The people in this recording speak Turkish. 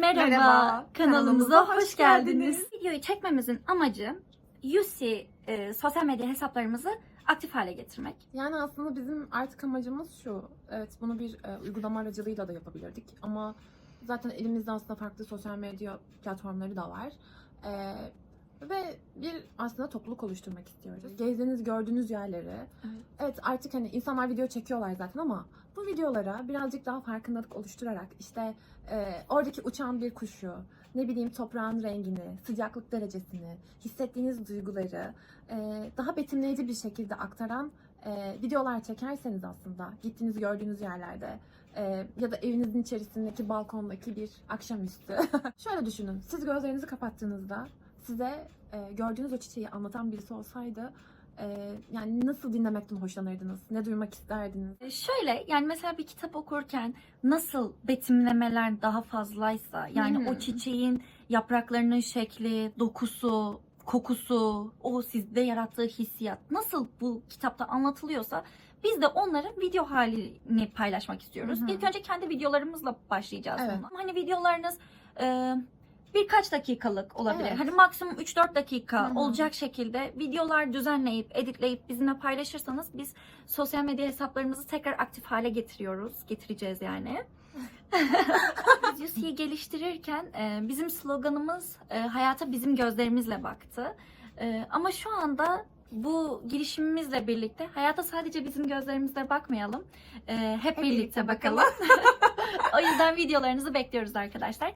Merhaba, Merhaba, kanalımıza hoş hoş geldiniz. geldiniz. Videoyu çekmemizin amacı UC e, sosyal medya hesaplarımızı aktif hale getirmek. Yani aslında bizim artık amacımız şu. Evet bunu bir e, uygulama aracılığıyla da yapabilirdik. Ama zaten elimizde aslında farklı sosyal medya platformları da var. E, ve bir aslında topluluk oluşturmak istiyoruz. Gezdiğiniz, gördüğünüz yerleri. Evet. Evet artık hani insanlar video çekiyorlar zaten ama bu videolara birazcık daha farkındalık oluşturarak işte e, oradaki uçan bir kuşu, ne bileyim toprağın rengini, sıcaklık derecesini, hissettiğiniz duyguları e, daha betimleyici bir şekilde aktaran e, videolar çekerseniz aslında gittiğiniz gördüğünüz yerlerde e, ya da evinizin içerisindeki balkondaki bir akşamüstü. Şöyle düşünün, siz gözlerinizi kapattığınızda size e, gördüğünüz o çiçeği anlatan birisi olsaydı e, yani nasıl dinlemekten hoşlanırdınız? Ne duymak isterdiniz? E, Şöyle yani mesela bir kitap okurken nasıl betimlemeler daha fazlaysa yani hı. o çiçeğin yapraklarının şekli, dokusu, kokusu, o sizde yarattığı hissiyat nasıl bu kitapta anlatılıyorsa biz de onların video halini paylaşmak istiyoruz. Hı hı. İlk önce kendi videolarımızla başlayacağız Evet. buna. Hani videolarınız e, birkaç dakikalık olabilir. Evet. Hani maksimum 3-4 dakika Hı hı. olacak şekilde videolar düzenleyip, editleyip bizimle paylaşırsanız biz sosyal medya hesaplarımızı tekrar aktif hale getiriyoruz. Getireceğiz yani. UC'yi geliştirirken e, bizim sloganımız e, hayata bizim gözlerimizle baktı. E, ama şu anda bu girişimimizle birlikte hayata sadece bizim gözlerimizle bakmayalım. E, hep, birlikte, birlikte bakalım. o yüzden videolarınızı bekliyoruz arkadaşlar.